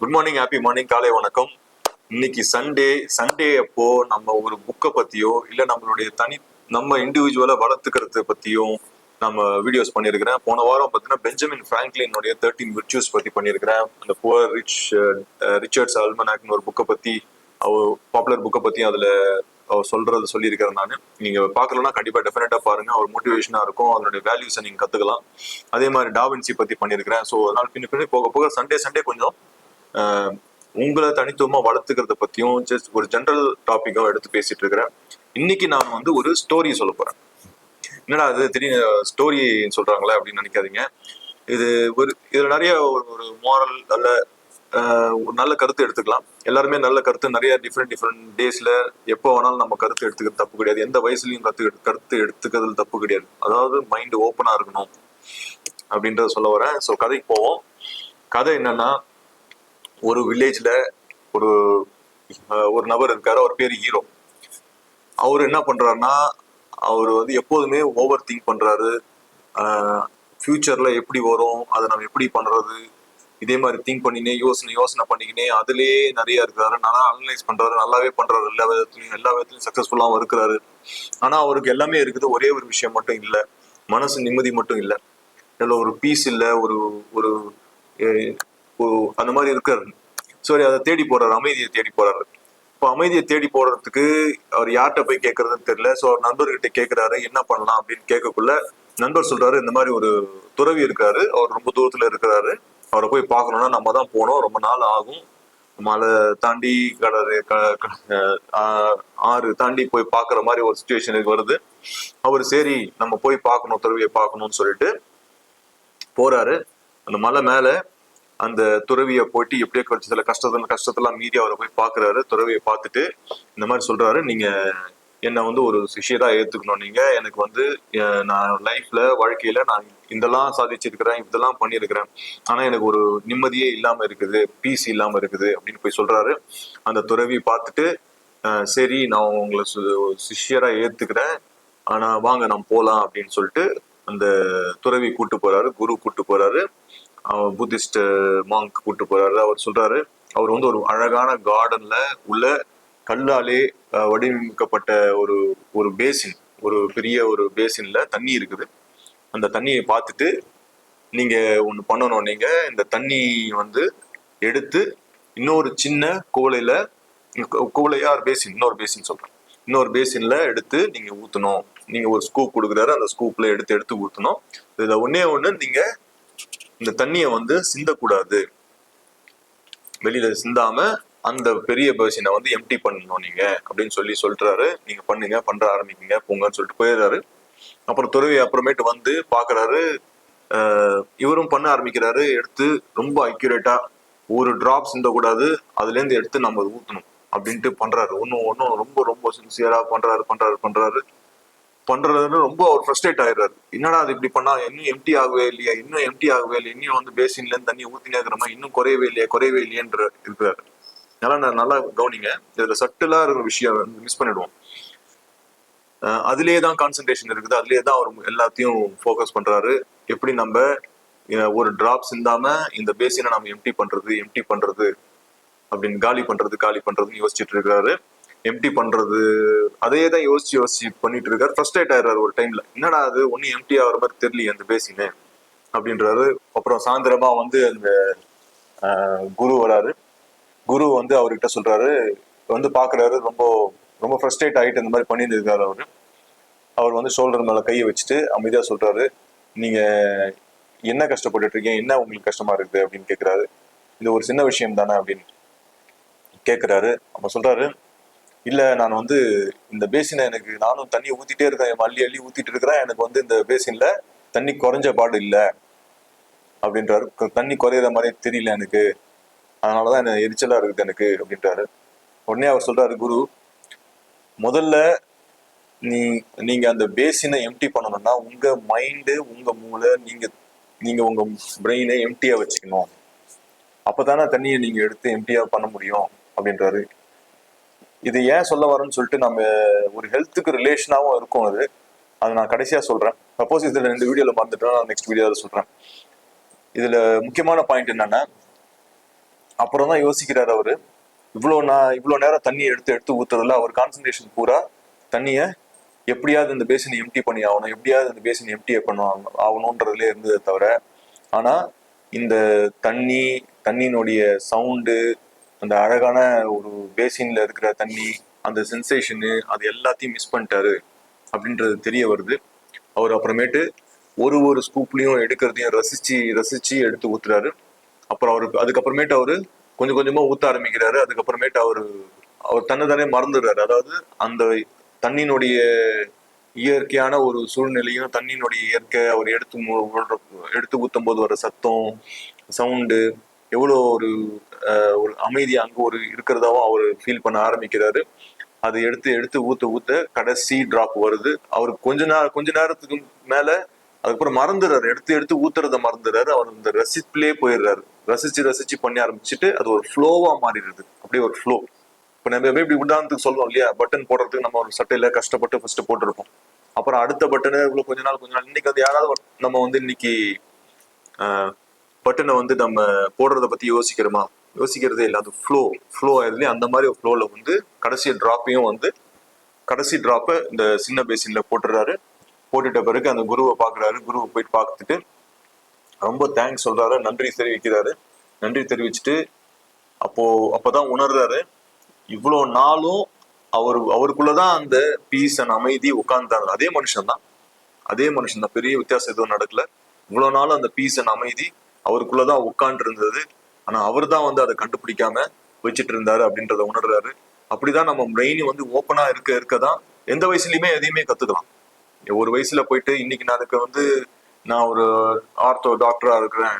Good morning happy morning காலை வணக்கம். இன்னைக்கு சண்டே சண்டே அப்போ நம்ம ஒரு புக்கை பத்தியோ இல்ல நம்மளுடைய தனி நம்ம இண்டிவிஜுவலா வளர்த்துக்கிறது பத்தியும் நம்ம வீடியோஸ் பண்ணியிருக்கிறேன். போன வாரம் பார்த்தீங்கன்னா பெஞ்சமின் ஃப்ராங்க்லினுடைய தேர்ட்டின் விர்ச்சுவஸ் பத்தி பண்ணியிருக்கிறேன். அந்த புவர் ரிச் ரிச்சர்ட்ஸ் அல்மனாக்னு ஒரு புக்கை பத்தி அவர் பாப்புலர் புக்கை பத்தி அதுல அவர் சொல்றது சொல்லியிருக்கிறேன் நான். நீங்க பார்க்கலன்னா கண்டிப்பா டெஃபினட்டா பாருங்க. ஒரு மோட்டிவேஷனா இருக்கும். அதனுடைய வேல்யூஸை நீங்க கத்துக்கலாம். அதே மாதிரி டாவின்சி பத்தி பண்ணியிருக்கிறேன். ஸோ அதனால பின்ன பின்னாடி போக போக சண்டே சண்டே கொஞ்சம் உங்களை தனித்துவமா வளர்த்துக்கிறத பத்தியும் ஜஸ்ட் ஒரு ஜென்ரல் டாபிக்கும் எடுத்து பேசிட்டு இருக்கிறேன். இன்னைக்கு நான் வந்து ஒரு ஸ்டோரி சொல்ல போறேன். என்னடா அது திடீர்னு ஸ்டோரி சொல்றாங்களே அப்படின்னு நினைக்காதீங்க. இது ஒரு இதுல நிறைய ஒரு ஒரு மாரல் நல்ல ஒரு நல்ல கருத்து எடுத்துக்கலாம். எல்லாருமே நல்ல கருத்து நிறைய டிஃப்ரெண்ட் டிஃப்ரெண்ட் டேஸ்ல எப்போ வேணாலும் நம்ம கருத்து எடுத்துக்கிறது தப்பு கிடையாது. எந்த வயசுலயும் கருத்து கருத்து எடுத்துக்கிறது தப்பு கிடையாது. அதாவது மைண்டு ஓப்பனா இருக்கணும் அப்படின்றத சொல்ல வரேன். ஸோ கதைக்கு போவோம். கதை என்னன்னா ஒரு வில்லேஜில் ஒரு ஒரு நபர் இருக்காரு. அவர் பேர் ஹீரோ. அவர் என்ன பண்ணுறாருன்னா அவர் வந்து எப்போதுமே ஓவர் திங்க் பண்ணுறாரு ஃப்யூச்சரில் எப்படி வரும் அதை நம்ம எப்படி பண்ணுறது இதே மாதிரி திங்க் பண்ணினே யோசனை யோசனை பண்ணிக்கினே அதுலேயே நிறைய இருக்கிறாரு நல்லா அனலைஸ் பண்ணுறாரு நல்லாவே பண்ணுறாரு எல்லா விதத்துலையும் எல்லா விதத்துலையும் சக்ஸஸ்ஃபுல்லாகவும் இருக்கிறாரு. ஆனால் அவருக்கு எல்லாமே இருக்குது. ஒரே ஒரு விஷயம் மட்டும் இல்லை. மனசு நிம்மதி மட்டும் இல்லை. இல்ல ஒரு பீஸ் இல்லை. ஒரு ஒரு அந்த மாதிரி இருக்காரு. சரி அதை தேடி போறாரு அமைதியை தேடி போறாரு. இப்போ அமைதியை தேடி போறதுக்கு அவர் யார்கிட்ட போய் கேட்கறதுன்னு தெரியல. ஸோ அவர் நண்பர்கிட்ட கேட்கிறாரு என்ன பண்ணலாம் அப்படின்னு கேட்கக்குள்ள நண்பர் சொல்றாரு இந்த மாதிரி ஒரு துறவி இருக்காரு அவர் ரொம்ப தூரத்துல இருக்கிறாரு. அவரை போய் பார்க்கணும்னா நம்ம தான் போனோம் ரொம்ப நாள் ஆகும். மலை தாண்டி கடறு க- ஆறு தாண்டி போய் பார்க்குற மாதிரி ஒரு சுச்சுவேஷனுக்கு வருது. அவர் சரி நம்ம போய் பார்க்கணும் துறவியை பார்க்கணும்னு சொல்லிட்டு போறாரு. அந்த மலை மேலே அந்த துறவியை போயிட்டு எப்படியோ கடிச்சதுல கஷ்டத்துல கஷ்டத்தெல்லாம் மீறி அவரை போய் பாக்குறாரு துறவியை பார்த்துட்டு இந்த மாதிரி சொல்றாரு. நீங்க என்னை வந்து ஒரு சிஷியரா ஏத்துக்கணும். நீங்க எனக்கு வந்து நான் லைஃப்ல வாழ்க்கையில நான் இதெல்லாம் சாதிச்சிருக்கிறேன் இதெல்லாம் பண்ணியிருக்கிறேன். ஆனா எனக்கு ஒரு நிம்மதியே இல்லாம இருக்குது பீஸ் இல்லாம இருக்குது அப்படின்னு போய் சொல்றாரு. அந்த துறவி பார்த்துட்டு சரி நான் உங்களை சு- ஏத்துக்கிறேன். ஆனா வாங்க நான் போலாம் அப்படின்னு சொல்லிட்டு அந்த துறவி கூட்டு போறாரு குரு கூட்டு போறாரு. புத்திஸ்ட் மாங்க் கூட்டு போறாரு. அவர் சொல்றாரு அவர் வந்து ஒரு அழகான கார்டன்ல உள்ள கல்லாலே வடிவமைக்கப்பட்ட ஒரு ஒரு பேசின் ஒரு பெரிய ஒரு பேசின்ல தண்ணி இருக்குது. அந்த தண்ணியை பார்த்துட்டு நீங்க ஒன்று பண்ணணும் நீங்க இந்த தண்ணி வந்து எடுத்து இன்னொரு சின்ன குவளையில குவளையா ஒரு பேசின் இன்னொரு பேசின் சொல்றேன். இன்னொரு பேசின்ல எடுத்து நீங்க ஊத்தணும். நீங்க ஒரு ஸ்கூப் கொடுக்குறாரு அந்த ஸ்கூப்ல எடுத்து எடுத்து ஊத்தணும். இதுல ஒன்னே ஒண்ணு நீங்க இந்த தண்ணியை வந்து சிந்தக்கூடாது. வெளியில சிந்தாம அந்த பெரிய பேசினை வந்து எம்டி பண்ணணும் நீங்க அப்படின்னு சொல்லி சொல்றாரு. நீங்க பண்ணுங்க பண்ற ஆரம்பிக்குங்க போங்கன்னு சொல்லிட்டு போயிடுறாரு. அப்புறம் துறவி அப்புறமேட்டு வந்து பாக்குறாரு. இவரும் பண்ண ஆரம்பிக்கிறாரு. எடுத்து ரொம்ப அக்யூரேட்டா ஒரு டிராப் சிந்தக்கூடாது. அதுல இருந்து எடுத்து நம்ம ஊத்தணும் அப்படின்ட்டு பண்றாரு. ஒன்னும் ஒன்னும் ரொம்ப ரொம்ப சின்சியரா பண்றாரு பண்றாரு பண்றாரு. பண்றதுன்னு ரொம்ப அவர் ஃப்ரஸ்ட்ரேட் ஆயிடுறாரு. என்னடா அது இப்படி பண்ணா? இன்னும் எம்டி ஆகவே இல்லையா? இன்னும் எம்டி ஆகவே இல்லை இன்னும் வந்து பேசின்ல இருந்து தண்ணி ஊத்தினே இருக்கிற மாதிரி இன்னும் குறையவே இல்லையா? குறையவே இல்லையன்ற இருக்கிறாரு நல்லா நான் நல்லா கவனிங்க. இதுல சட்டிலா இருக்கிற விஷயம் மிஸ் பண்ணிடுவோம். அதுலேயே அதுலயே தான் கான்சென்ட்ரேஷன் இருக்குது. அதுலயே தான் அவர் எல்லாத்தையும் ஃபோக்கஸ் பண்றாரு. எப்படி நம்ம ஒரு டிராப் சிந்தாம இந்த பேசினை நம்ம எம்டி பண்றது எம்டி பண்றது அப்படின்னு காலி பண்றது காலி பண்றதுன்னு யோசிச்சுட்டு இருக்காரு எம்டி பண்றது அதே தான் யோசிச்சு யோசிச்சு பண்ணிட்டு இருக்காரு. ஃப்ரஸ்ட்ரேட் ஆயிடுறாரு ஒரு டைம்ல என்னடா அது? ஒன்னும் எம்டி ஆகிற மாதிரி தெரியலையே அந்த பேசினேன் அப்படின்றாரு. அப்புறம் சாயந்தரமா வந்து அந்த குரு வராரு. குரு வந்து அவர்கிட்ட சொல்றாரு வந்து பாக்குறாரு ரொம்ப ரொம்ப ஃப்ரஸ்ட்ரேட் ஆகிட்டு இந்த மாதிரி பண்ணியிருந்திருக்காரு அவரு. அவர் வந்து ஷோல்டர் மேல கையை வச்சுட்டு அமைதியா சொல்றாரு. நீங்க என்ன கஷ்டப்பட்டுட்டு இருக்கீங்க? என்ன உங்களுக்கு கஷ்டமா இருக்குது அப்படின்னு கேக்குறாரு. இது ஒரு சின்ன விஷயம் தானே அப்படின்னு கேக்குறாரு. அப்ப சொல்றாரு இல்லை நான் வந்து இந்த பேசினை எனக்கு நானும் தண்ணியை ஊற்றிட்டே இருக்கேன் அள்ளி அள்ளி ஊற்றிட்டு இருக்கிறேன் எனக்கு வந்து இந்த பேசினில் தண்ணி குறைஞ்ச பாடு இல்லை அப்படின்றாரு. தண்ணி குறையிற மாதிரி தெரியல எனக்கு. அதனாலதான் என்ன எரிச்சலாக இருக்குது எனக்கு அப்படின்றாரு. உடனே அவர் சொல்கிறாரு குரு முதல்ல நீ நீங்கள் அந்த பேசினை எம்டி பண்ணணும்னா உங்கள் மைண்டு உங்கள் மூளை நீங்கள் நீங்கள் உங்கள் பிரெயினை எம்டியாக வச்சுக்கணும். அப்போ தானே தண்ணியை நீங்கள் எடுத்து எம்டியாக பண்ண முடியும் அப்படின்றாரு. இது ஏன் சொல்ல வரேன்னு சொல்லிட்டு நம்ம ஒரு ஹெல்த்துக்கு ரிலேஷனாகவும் இருக்கும் அது. அதை நான் கடைசியாக சொல்கிறேன் சப்போஸ் இதில் ரெண்டு வீடியோவில் பார்த்துட்டு நான் நெக்ஸ்ட் வீடியோவில் சொல்கிறேன் இதில் முக்கியமான பாயிண்ட் என்னென்னா அப்புறம் தான் யோசிக்கிறார் அவர். இவ்வளோ நான் இவ்வளோ நேரம் தண்ணியை எடுத்து எடுத்து ஊற்றுறதுல அவர் கான்சன்ட்ரேஷன் பூரா தண்ணியை எப்படியாவது இந்த பேசினை எம்டி பண்ணி ஆகணும் எப்படியாவது இந்த பேசினை எம்டியை பண்ணுவாங்க ஆகணுன்றதுல இருந்ததை தவிர ஆனால் இந்த தண்ணி தண்ணியினுடைய சவுண்டு அந்த அழகான ஒரு பேசின்ல இருக்கிற தண்ணி அந்த சென்சேஷனு அது எல்லாத்தையும் மிஸ் பண்ணிட்டாரு அப்படின்றது தெரிய வருது. அவர் அப்புறமேட்டு ஒரு ஒரு ஸ்கூப்லையும் எடுக்கிறதையும் ரசிச்சு ரசிச்சு எடுத்து ஊத்துறாரு. அப்புறம் அவருக்கு அதுக்கப்புறமேட்டு அவரு கொஞ்சம் கொஞ்சமா ஊத்த ஆரம்பிக்கிறாரு. அதுக்கப்புறமேட்டு அவரு அவர் தன்னை தானே மறந்துடுறாரு. அதாவது அந்த தண்ணியினுடைய இயற்கையான ஒரு சூழ்நிலையும் தண்ணியினுடைய இயற்கை அவர் எடுத்து எடுத்து ஊத்தும் போது வர சத்தம் சவுண்டு எவ்வளோ ஒரு ஒரு அமைதி அங்கே ஒரு இருக்கிறதாவும் அவர் ஃபீல் பண்ண ஆரம்பிக்கிறாரு. அதை எடுத்து எடுத்து ஊத்த ஊத்த கடைசி டிராப் வருது. அவர் கொஞ்ச நேரம் கொஞ்ச நேரத்துக்கு மேல அதுக்கப்புறம் மறந்துடுறாரு எடுத்து எடுத்து ஊத்துறத மறந்துடுறாரு அவர் இந்த ரசிப்பிலே போயிடுறாரு. ரசிச்சு ரசிச்சு பண்ணி ஆரம்பிச்சுட்டு அது ஒரு ஃப்ளோவா மாறிடுது. அப்படியே ஒரு ஃப்ளோ இப்போ நம்ம எப்படி உதாரணத்துக்கு சொல்லுவோம் இல்லையா? பட்டன் போடுறதுக்கு நம்ம ஒரு சட்டையில கஷ்டப்பட்டு ஃபர்ஸ்ட் போட்டிருப்போம். அப்புறம் அடுத்த பட்டனு இவ்வளவு கொஞ்ச நாள் கொஞ்ச நாள் இன்னைக்கு அது யாராவது நம்ம வந்து இன்னைக்கு பட்டனை வந்து நம்ம போடுறத பத்தி யோசிக்கிறோமா? யோசிக்கிறதே இல்லை. அது ஃப்ளோ ஃப்ளோ ஆயிருது அந்த மாதிரி ஒரு ஃப்ளோவில் வந்து கடைசி ட்ராப்பையும் வந்து கடைசி ட்ராப்பை இந்த சின்ன பேசினில் போட்டுறாரு. போட்டுட்ட பிறகு அந்த குருவை பார்க்குறாரு குருவை போயிட்டு பார்த்துட்டு ரொம்ப தேங்க்ஸ் சொல்கிறாரு நன்றி தெரிவிக்கிறாரு. நன்றி தெரிவிச்சுட்டு அப்போ தான் உணர்றாரு. இவ்வளோ நாளும் அவர் அவருக்குள்ளே தான் அந்த பீஸ் அண்ட் அமைதி உட்காந்துட்டாரு அதே மனுஷன் தான் அதே மனுஷன் தான் பெரிய வித்தியாசம் எதுவும் நடக்கல. இவ்வளோ நாளும் அந்த பீஸ் அண்ட் அமைதி அவருக்குள்ளதான் உட்காந்து இருந்தது ஆனா அவர் தான் வந்து அதை கண்டுபிடிக்காம வச்சுட்டு இருந்தாரு அப்படின்றத உணர்றாரு. அப்படிதான் நம்ம பிரெயின் வந்து ஓப்பனா இருக்க இருக்க தான் எந்த வயசுலயுமே எதையுமே கத்துக்கலாம். ஒரு வயசுல போயிட்டு இன்னைக்கு நான் அதுக்கு வந்து நான் ஒரு ஆர்த்தோ டாக்டரா இருக்கிறேன்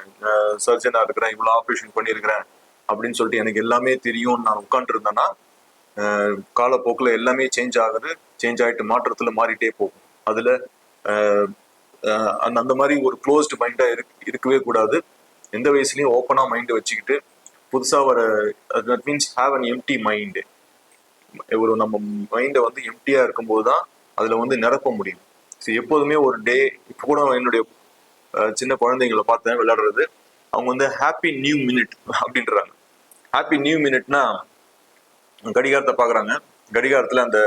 சர்ஜனா இருக்கிறேன் இவ்வளவு ஆப்ரேஷன் பண்ணியிருக்கிறேன் அப்படின்னு சொல்லிட்டு எனக்கு எல்லாமே தெரியும் நான் உட்காந்து இருந்தேன்னா காலப்போக்கில் எல்லாமே சேஞ்ச் ஆகுது சேஞ்ச் ஆயிட்டு மாற்றத்துல மாறிட்டே போகும். அதுல அந்த அந்த மாதிரி ஒரு க்ளோஸ்டு மைண்டா இருக்கவே கூடாது. எந்த வயசுலையும் ஓப்பனாக மைண்டை வச்சுக்கிட்டு புதுசாக வர that means have an empty mind ஒரு நம்ம மைண்டை வந்து எம்டியாக இருக்கும்போது தான் அதில் வந்து நிரப்ப முடியும். ஸோ எப்போதுமே ஒரு டே இப்போ கூட என்னுடைய சின்ன குழந்தைங்களை பார்த்தேன் விளையாடுறது. அவங்க வந்து ஹாப்பி நியூ மினிட் அப்படின்றாங்க. ஹாப்பி நியூ மினிட்னா கடிகாரத்தை பார்க்குறாங்க. கடிகாரத்தில் அந்த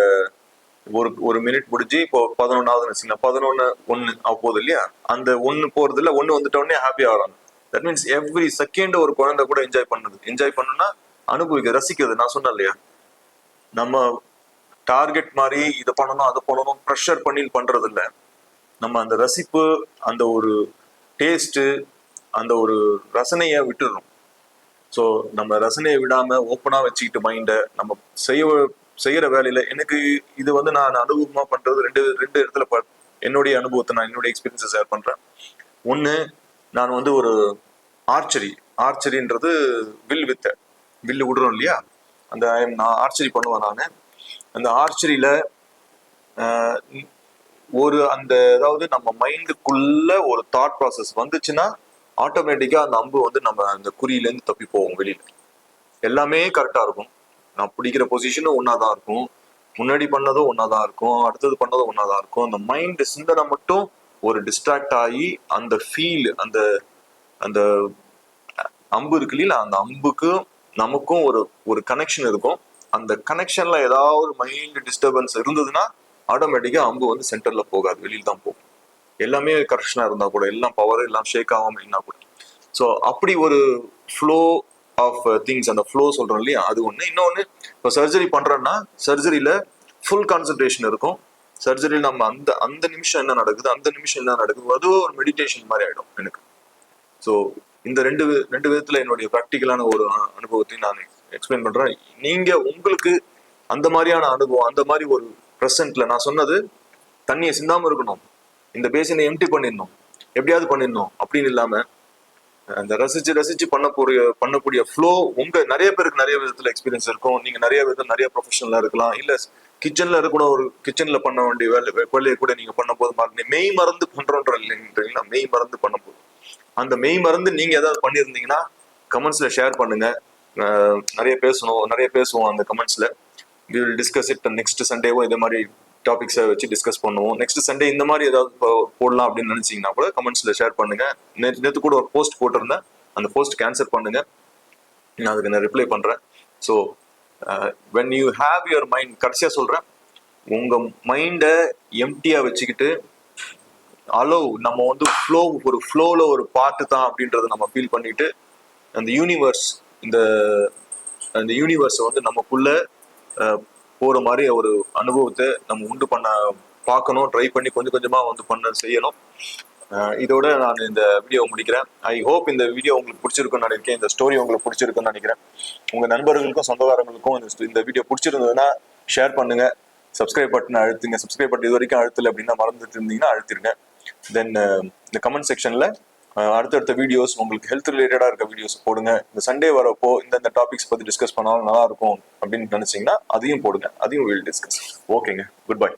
ஒரு ஒரு மினிட் முடிஞ்சு இப்போ பதினொன்றாவது வச்சுங்க பதினொன்று ஒன்று போகுது இல்லையா? அந்த ஒன்று போகிறதுல ஒன்று வந்துட்டோடனே ஹாப்பி ஆகிறாங்க. தட் மீன்ஸ் எவ்ரி செகண்ட் ஒரு குழந்தை கூட என்ஜாய் பண்ணுது. என்ஜாய் பண்ணுன்னா அனுபவிக்க ரசிக்கிறது. நான் சொன்னேன் இல்லையா? நம்ம டார்கெட் மாதிரி இதை பண்ணணும் அதை பண்ணணும் ப்ரெஷர் பண்ணி பண்றது இல்லை. நம்ம அந்த ரசிப்பு அந்த ஒரு டேஸ்ட்டு அந்த ஒரு ரசனையை விட்டுறோம் ஸோ நம்ம ரசனையை விடாமல் ஓப்பனாக வச்சுக்கிட்டு மைண்டை நம்ம செய்ய செய்கிற வேலையில் எனக்கு இது வந்து நான் அனுபவமாக பண்ணுறது ரெண்டு ரெண்டு இடத்துல ப- என்னுடைய அனுபவத்தை நான் என்னுடைய எக்ஸ்பீரியன்ஸை ஷேர் பண்ணுறேன் ஒன்று நான் வந்து ஒரு ஆர்ச்சரி ஆர்ச்சரின்றது வில் வித்த வில்லு விடுறோம் இல்லையா? அந்த நான் ஆர்ச்சரி பண்ணுவேன் நான். அந்த ஆர்ச்சரியில் ஒரு அந்த அதாவது நம்ம மைண்டுக்குள்ள ஒரு தாட் ப்ராசஸ் வந்துச்சுன்னா ஆட்டோமேட்டிக்காக அந்த அம்பு வந்து நம்ம அந்த குறியிலேருந்து தப்பி போவோம் வெளியில். எல்லாமே கரெக்டாக இருக்கும். நான் பிடிக்கிற பொசிஷனும் ஒன்றா தான் இருக்கும். முன்னாடி பண்ணதும் ஒன்றா தான் இருக்கும். அடுத்தது பண்ணதும் ஒன்னாதான் இருக்கும். அந்த மைண்டு சிந்தனை மட்டும் ஒரு டிஸ்ட்ராக்ட் ஆகி அந்த ஃபீல் அந்த அந்த அம்பு இருக்கு இல்லையா? அந்த அம்புக்கும் நமக்கும் ஒரு ஒரு கனெக்ஷன் இருக்கும். அந்த கனெக்ஷன்ல ஏதாவது மைண்ட் டிஸ்டர்பன்ஸ் இருந்ததுன்னா ஆட்டோமேட்டிக்கா அம்பு வந்து சென்டர்ல போகாது வெளியில தான் போகும். எல்லாமே கரெக்ஷனா இருந்தா கூட எல்லாம் பவர் எல்லாம் ஷேக் ஆகாம இருந்தா கூட. ஸோ அப்படி ஒரு ஃப்ளோ ஆஃப் திங்ஸ் அந்த ஃப்ளோ சொல்றோம் இல்லையா? அது ஒண்ணு. இன்னொன்னு இப்போ சர்ஜரி பண்றோம்னா சர்ஜரியில ஃபுல் கான்சென்ட்ரேஷன் இருக்கும். சர்ஜரியில் நம்ம அந்த அந்த நிமிஷம் என்ன நடக்குது அந்த நிமிஷம் என்ன நடக்குது அதுவும் ஒரு மெடிடேஷன் மாதிரி ஆயிடும் எனக்கு. ஸோ இந்த ரெண்டு ரெண்டு விதத்துல என்னுடைய ப்ராக்டிக்கலான ஒரு அனுபவத்தையும் நான் எக்ஸ்பிளைன் பண்றேன். நீங்க உங்களுக்கு அந்த மாதிரியான அனுபவம் அந்த மாதிரி ஒரு ப்ரெசென்ட்ல நான் சொன்னது தண்ணியை சிந்தாம இருக்கணும். இந்த பேசினை எம்டி பண்ணிடணும். எப்படியாவது பண்ணிடணும் அப்படின்னு இல்லாம அந்த ரசிச்சு ரசிச்சு பண்ணக்கூடிய பண்ணக்கூடிய ஃப்ளோ உங்க நிறைய பேருக்கு நிறைய விதத்துல எக்ஸ்பீரியன்ஸ் இருக்கும். நீங்க நிறைய விதத்துல நிறைய ப்ரொஃபஷனலா இருக்கலாம். இல்ல கிச்சன்ல இருக்கக்கூட ஒரு கிச்சன்ல பண்ண வேண்டிய வேலை வேலையை கூட நீங்க பண்ண போது மறந்து மெய் மறந்து பண்றோன்ற இல்லைன்றீங்களா? மெய் மறந்து பண்ணும் போது அந்த மெய் மறந்து நீங்க ஏதாவது பண்ணியிருந்தீங்கன்னா கமெண்ட்ஸ்ல ஷேர் பண்ணுங்க. நிறைய பேசணும் நிறைய பேசுவோம் அந்த கமெண்ட்ஸ்ல we will discuss it next சண்டேவும் இதே மாதிரி டாபிக்ஸை வச்சு டிஸ்கஸ் பண்ணுவோம். நெக்ஸ்ட் சண்டே இந்த மாதிரி ஏதாவது போடலாம் அப்படின்னு நினைச்சீங்கன்னா கூட கமெண்ட்ஸ்ல ஷேர் பண்ணுங்க. நேற்று நேற்று கூட ஒரு போஸ்ட் போட்டிருந்தேன். அந்த போஸ்ட் கேன்சல் பண்ணுங்க. நான் அதுக்கு நான் ரிப்ளை பண்றேன். So when you have your mind கடைசியாக சொல்கிறேன் உங்கள் மைண்டை எம்டியாக வச்சுக்கிட்டு அலோ நம்ம வந்து ஃப்ளோ ஒரு ஃப்ளோவில் ஒரு பாட்டு தான் அப்படின்றத நம்ம ஃபீல் பண்ணிட்டு அந்த யூனிவர்ஸ் இந்த அந்த யூனிவர்ஸை வந்து நமக்குள்ள போகிற மாதிரி ஒரு அனுபவத்தை நம்ம உண்டு பண்ண பார்க்கணும் ட்ரை பண்ணி கொஞ்சம் கொஞ்சமாக வந்து பண்ண செய்யணும். இதோட நான் இந்த வீடியோ முடிக்கிறேன். ஐ ஹோப் இந்த வீடியோ உங்களுக்கு பிடிச்சிருக்குன்னு நினைக்கிறேன். இந்த ஸ்டோரி உங்களுக்கு பிடிச்சிருக்குன்னு நினைக்கிறேன். உங்க நண்பர்களுக்கும் சொந்தக்காரங்களுக்கும் இந்த வீடியோ பிடிச்சிருந்ததுன்னா ஷேர் பண்ணுங்க. சப்ஸ்கிரைப் பட்டன் அழுத்துங்க. சப்ஸ்கிரைப் பட்டன் இது வரைக்கும் அழுத்தல அப்படின்னா மறந்துட்டு இருந்தீங்கன்னா அழுத்திருங்க. தென் இந்த கமெண்ட் செக்ஷன்ல அடுத்தடுத்த வீடியோஸ் உங்களுக்கு ஹெல்த் ரிலேட்டடாக இருக்க வீடியோஸ் போடுங்க. இந்த சண்டே வரப்போ இந்த டாபிக்ஸ் பற்றி டிஸ்கஸ் பண்ணாலும் நல்லா இருக்கும் அப்படின்னு நினைச்சீங்கன்னா அதையும் போடுங்க. அதையும் வில் டிஸ்கஸ் ஓகேங்க குட் பை